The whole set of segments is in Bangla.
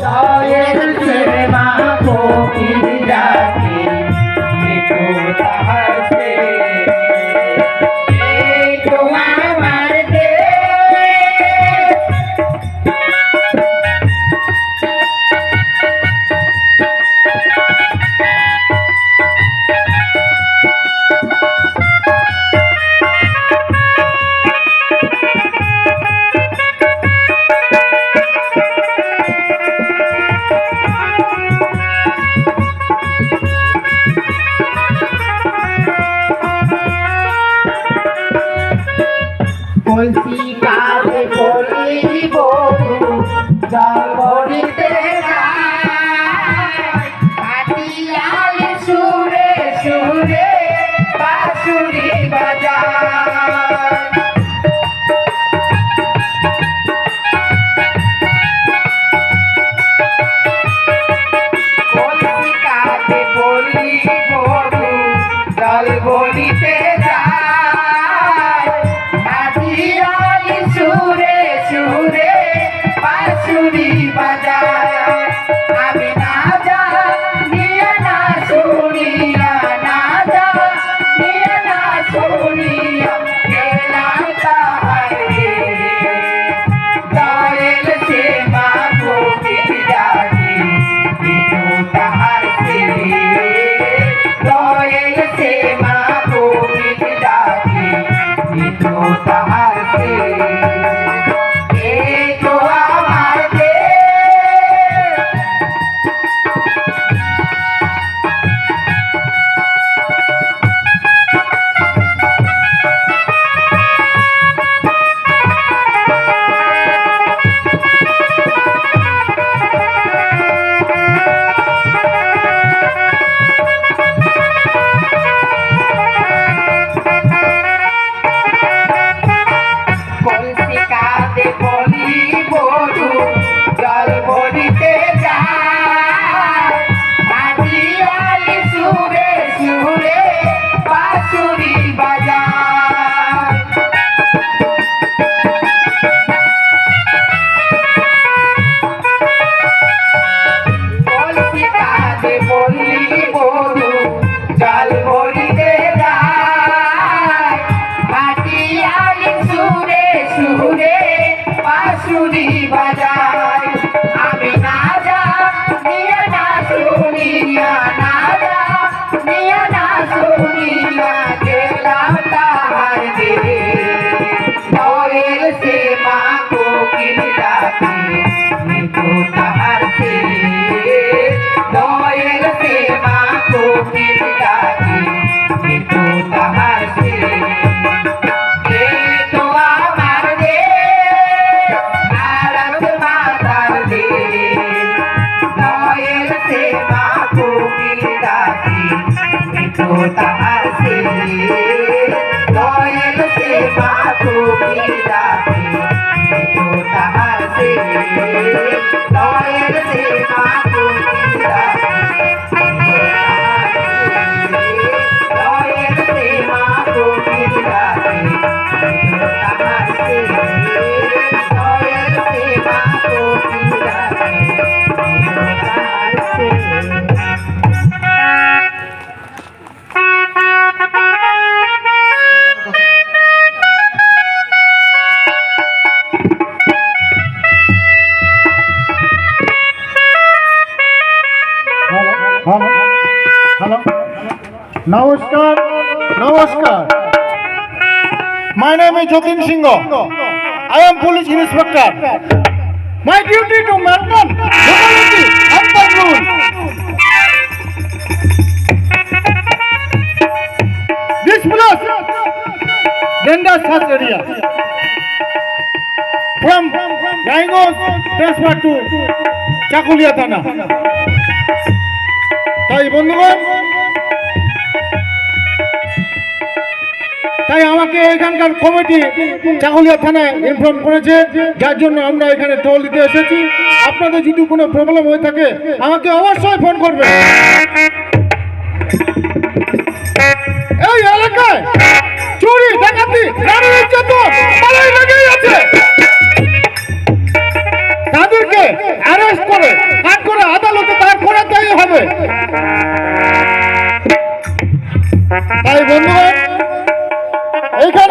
Tchau. বলছি কাজে বলি happy. তাহার সে নমস্কার নমস্কার my name is Jatin Singh I am police inspector my duty to maintain legality and the rule. This place, Dendas South area. From Rangos, transfer to Chakulia Thana. তাই বন্ধুগণ তাই আমাকে এখানকার কমিটি চাকুলিয়া থানায় ইনফর্ম করেছে। যার জন্য আমরা এখানে টোল দিতে এসেছি। আপনাদের যদি কোনো প্রবলেম হয়ে থাকে, আমাকে অবশ্যই ফোন করবেন। এই চুরি তাদেরকে অ্যারেস্ট করে তাই বন্ধুগণ এইখানে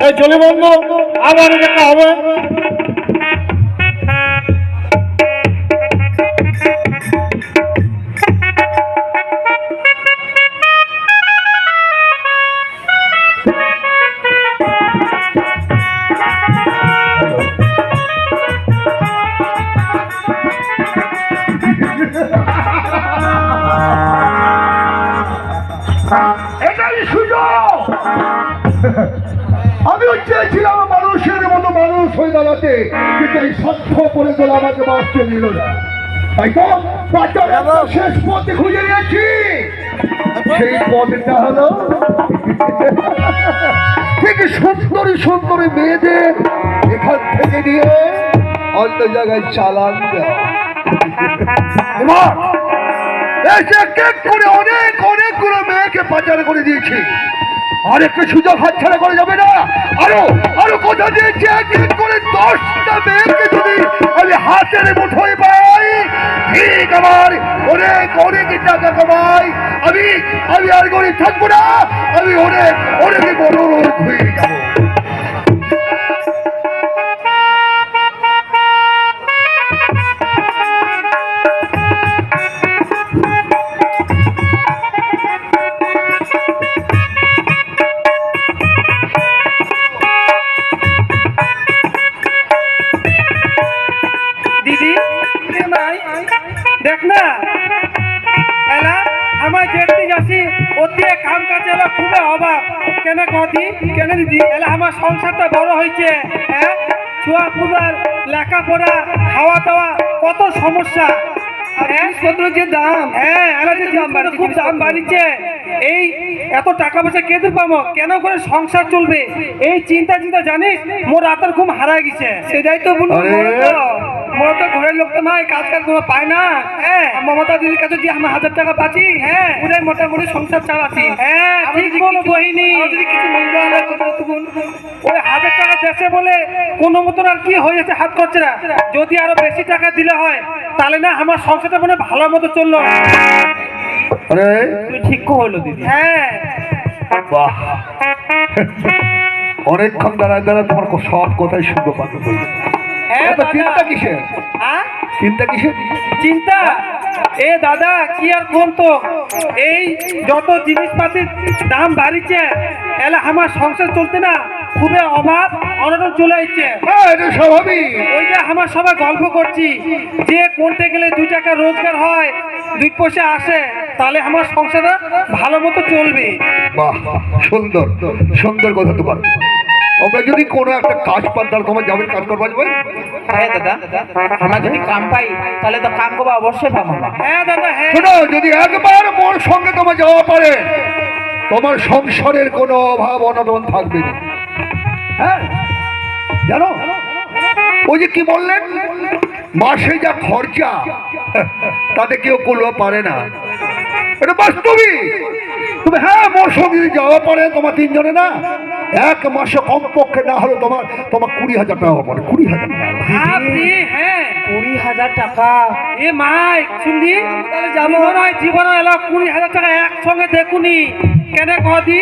এই চলে বন্ধু আবার দেখা হবে। বাঁচতে নিল না। শেষ পথে খুঁজে নিয়েছি। সেই পথটা হলো ঠিক সুন্দরী সুন্দরী মেয়েদের এখান থেকে নিয়ে অন্য জায়গায় চালান দেওয়া। এসে করে অনেক, অনেকগুলো মেয়েকে পাচার করে দিয়েছি। আর সুযোগ সুযোগ হাতছাড়া করা যাবে না? আরও আরও কথা দিয়েছি এক এক করে দশটা মেয়েকে যদি আমি হাতের মুঠোয় পাই, ঠিক আমার অনেক অনেক টাকা কামাই। আমি আমি আর গরিব থাকব না, আমি অনেক অনেক বড় হয়ে যাব। দেখ না। এলা আমার যেতে যাচ্ছি ওতে কাম কাজে এলা খুবই অভাব। কেন কদি? কেন দিদি? এলা আমার সংসারটা বড় হয়েছে। হ্যাঁ? ছোয়া পুরার লেখাপড়া খাওয়া দাওয়া কত সমস্যা। জিনিসপত্র যে দাম। হ্যাঁ এলা যে দাম খুব দাম বাড়িছে এই এত টাকা পয়সা কেঁদে পাবো? কেন করে সংসার চলবে? এই চিন্তা চিন্তা জানিস মোর রাতের ঘুম হারায় গেছে। সেটাই তো বলব ঘরের লোক তো মাই কাজ কাজ কোনো পায় না। হ্যাঁ। মমতা দিদির কাছে যে আমি হাজার টাকা পাচ্ছি হ্যাঁ। ওটাই মোটামুটি সংসার চালাচ্ছি। হ্যাঁ ঠিক বলো বহিনী। যদি কিছু মন্দ ওই হাজার টাকা দেশে বলে কোনো মতন আর কি হয়ে যাচ্ছে হাত করছে না যদি আরও বেশি টাকা দিলে হয় তাহলে না আমার সংসারটা মানে ভালো মতো চলল। তুই ঠিক হলো দিদি। হ্যাঁ। বাহ। অনেকক্ষণ দাঁড়ায় দাঁড়ায় তোমার সব কথাই শুনতে হ্যাঁ এত চিন্তা কিসের? হ্যাঁ? চিন্তা কিসের? চিন্তা? এ দাদা কি আর কোন তো এই যত জিনিসপাতির দাম বাড়িছে এলে আমার সংসার চলতে না খুবই অভাব অনটন চলে আসছে হ্যাঁ স্বাভাবিক। ওই যে আমার সবাই গল্প করছি যে করতে গেলে দুই টাকা রোজগার হয় দুই পয়সা আসে তাহলে আমার সংসারটা ভালো মতো চলবে। বাহ সুন্দর সুন্দর কথা তোমার। আমরা যদি কোনো একটা কাজ পান তাহলে তোমার যাবেন কাজ করবা যাবে হ্যাঁ দাদা। আমরা যদি কাম পাই তাহলে তো কাম করব অবশ্যই পাবো। হ্যাঁ দাদা হ্যাঁ। শোনো যদি একবার মোর সঙ্গে তোমার যাওয়া পারে তোমার সংসারের কোনো অভাব অনটন থাকবে না। হ্যাঁ? জানো? ওই যে কি বললেন? মাসে যা খরচা তাতে কেউ করতে পারে না। এটা বাস্তবিক তুমি হ্যাঁ মোর সঙ্গে যদি যাওয়া পারে তোমার তিনজনে না? এক মাসে কমপক্ষে না হলে তোমার তোমার কুড়ি হাজার টাকা পড়ে কুড়ি হাজার টাকা আপনি হ্যাঁ। কুড়ি হাজার টাকা? এ মাই শুনলি? যাব। নয় জীবন এলা কুড়ি হাজার টাকা একসঙ্গে দেখুনি। কেন কদি?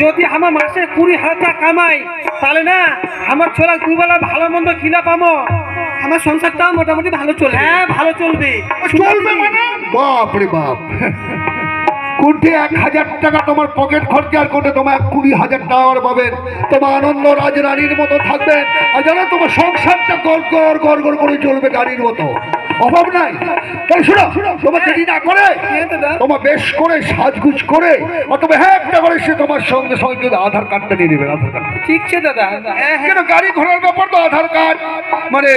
যদি আমার মাসে কুড়ি হাজার টাকা কামাই তাহলে না আমার ছোলা দুবেলা ভালো মন্দ কিনা পাবো আমার সংসারটাও মোটামুটি ভালো চলবে। হ্যাঁ ভালো চলবে। চলবে মানে? বাপ রে বাপ। কোনটি এক হাজার টাকা তোমার পকেট খরচা আর কোনটি তোমার কুড়ি হাজার টাকার পাবেন তোমার আনন্দ রাজরানীর মতো থাকবেন আর জানো তোমার সংসারটা গড় গড় গড় গড় করে চলবে গাড়ির মতো। অভাব নাই। তাই শোনো তোমার দেরি না করে তোমার বেশ করে সাজগুজ করে অথবা হ্যাঁ একটা করে সে তোমার সঙ্গে সঙ্গে আধার কার্ডটা নিয়ে নেবে আধার কার্ড। ঠিক আছে দাদা। হ্যাঁ হ্যাঁ। কেন গাড়ি ঘোড়ার ব্যাপার তো আধার কার্ড? মানে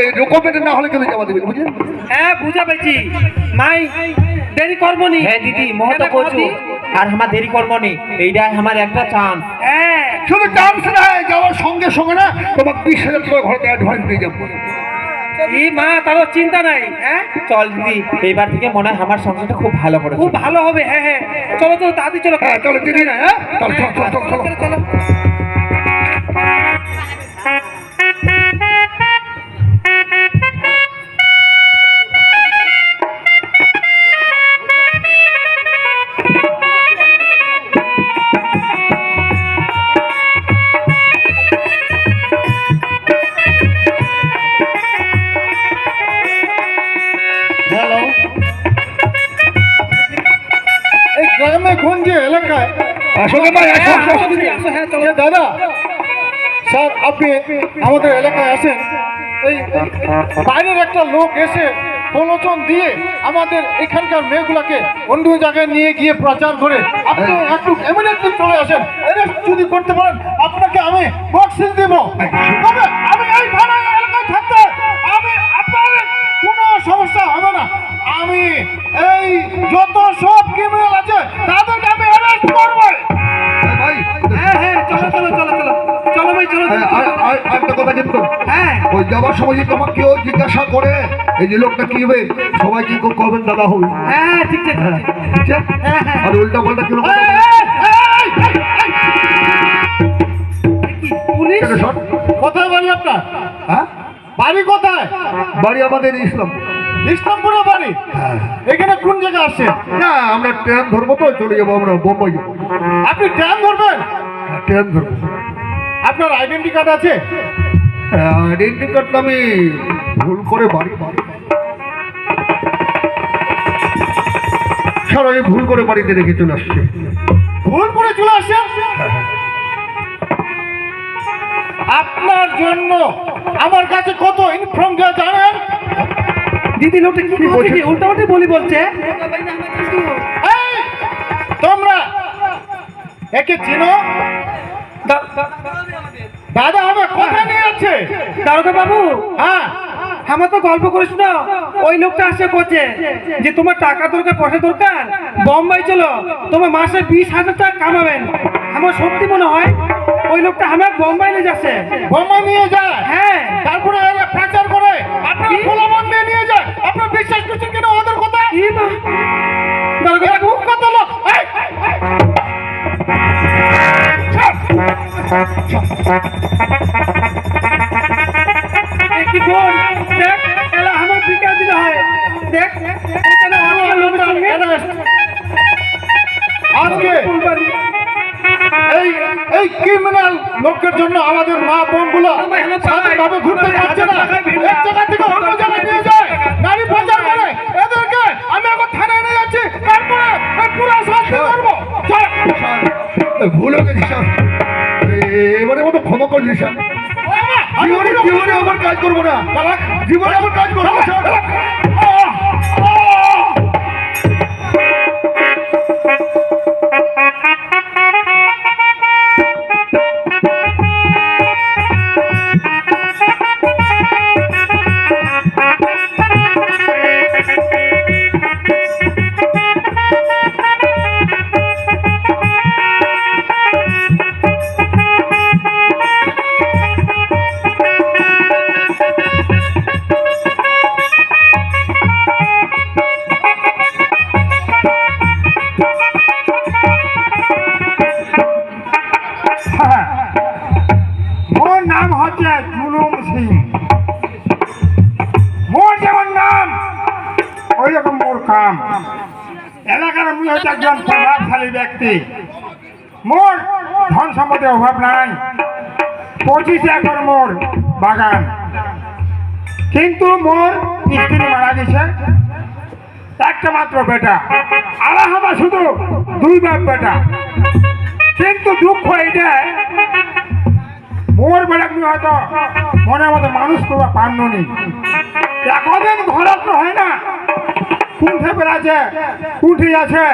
না হলে কিন্তু জমা দেবে বুঝলেন হ্যাঁ বুঝা পেয়েছি মাই দেরি করব নি। হ্যাঁ দিদি মহত করছ আর আমার দেরি কর্ম নেই এইটাই আমার একটা চান্স। হ্যাঁ শুধু চান্স না যাওয়ার সঙ্গে সঙ্গে না তোমাকে বিশ হাজার টাকা ঘরে অ্যাডভান্স দিয়ে যাব। এই মা তারও চিন্তা নাই। হ্যাঁ চল দিদি এইবার থেকে মনে হয় আমার সংসারটা খুব ভালো করে খুব ভালো হবে হ্যাঁ হ্যাঁ। চলো চলো তাড়াতাড়ি চলো। হ্যাঁ চলো দিদি। না হ্যাঁ চলো চলো। চলো চলো চলো। ভাই হ্যাঁ, দিদি, হ্যাঁ, স্যার আপনি আমাদের এলাকায় আসেন এই বাইরের একটা লোক এসে প্রলোচন দিয়ে আমাদের এখানকার মেয়েগুলাকে অন্য জায়গায় নিয়ে গিয়ে প্রচার করে আপনি একটু এমিনেটলি চলে আসেন। যদি করতে পারেন আপনাকে আমি বক্সিস দেব। যাওয়ার সময় যদি তোমাকে কেউ জিজ্ঞাসা করে এই যে লোকটা কি হবে? সবাই কি করবেন দাদা হবে হ্যাঁ ঠিক আছে? হ্যাঁ, হ্যাঁ। আর উল্টা পাল্টা কীরকম কি পুলিশ? কোথায় বাড়ি আপনার? হ্যাঁ? বাড়ি কোথায়? বাড়ি আমাদের ইসলামপুরে বাড়ি? এখানে কোন আসছেন? না আমরা ট্রেন ধরবো তো চলে যাব আমরা বোম্বাই। আপনি ট্রেন ধরবেন? ট্রেন ধরবো। আপনার আইডেন্টি কার্ড আছে? আইডেন্টি কার্ডটা আমি ভুল করে বাড়ি। বাড়ি স্যার আমি ভুল করে বাড়িতে রেখে চলে আসছি। ভুল করে চলে আসছেন আপনার জন্য আমার কাছে কত ইনফর্ম দেওয়া জানেন? দিদি লোকটা কি কি বলছে? বলছে? কি উল্টা উল্টা বলি বলছে। তোমরা একে চিনো? দাদা হবে কোথায় নিয়ে যাচ্ছে দারোগা বাবু হ্যাঁ। আমার তো গল্প করিস না। ওই লোকটা আসে করছে যে তোমার টাকা দরকার পয়সা দরকার? বোম্বাই চলো তোমার মাসে বিশ হাজার টাকা কামাবেন। আমার সত্যি মনে হয় ওই লোকটা আমার বোম্বাই নিয়ে যাচ্ছে। বোম্বাই নিয়ে যায়। হ্যাঁ। তারপরে পাচার করে। আপনার কি? খোলা মন দিয়ে নিয়ে যায় আপনার বিশ্বাস করছেন কেন ওদের কথা? দারোগা বাবু কথা লোক? হয় লোকের জন্য আমাদের মা বোনগুলো স্বাধীনভাবে ঘুরতে পারছে না এক জায়গা থেকে অন্য জায়গায় নিয়ে যায় আমি এখন থানায় হয়ে এবারে মতো ক্ষমা করে দিস জীবনে জীবনে আমার কাজ করব না। জীবনে আমার কাজ করব ব্যক্তি। মোর ধন সম্পদের অভাব নাই। পঁচিশ একর মোর বাগান। কিন্তু মোর স্ত্রী মারা গেছে। একটা মাত্র বেটা। আলা হবা শুধু দুই বাপ বেটা। কিন্তু দুঃখ এইটাই, মোর বেড়াক নিয়ে হয়তো মনে মতো মানুষ করবা নেই একদিন ঘরত হয় না। কুণ্ঠে বেড়াচ্ছে কুঠি আছে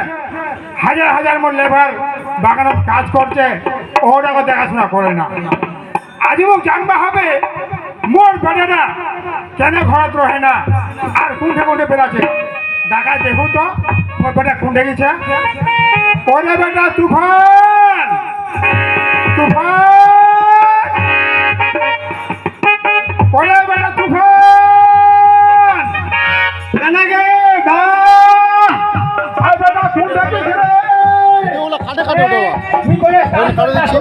হাজার হাজার মোট লেবার বাগানের কাজ করছে, ওটাকে দেখাশোনা করে না। আজও জানবা হবে, মোর বেটাটা কেন ঘরত রহে না, আর কুণ্ঠে কুণ্ঠে বেড়াচ্ছে। ডাকা দেখুন তো, মোর বেটা কুণ্ঠে গেছে। ওরে বেটা তুফান! তুফান! করে দিচ্ছি?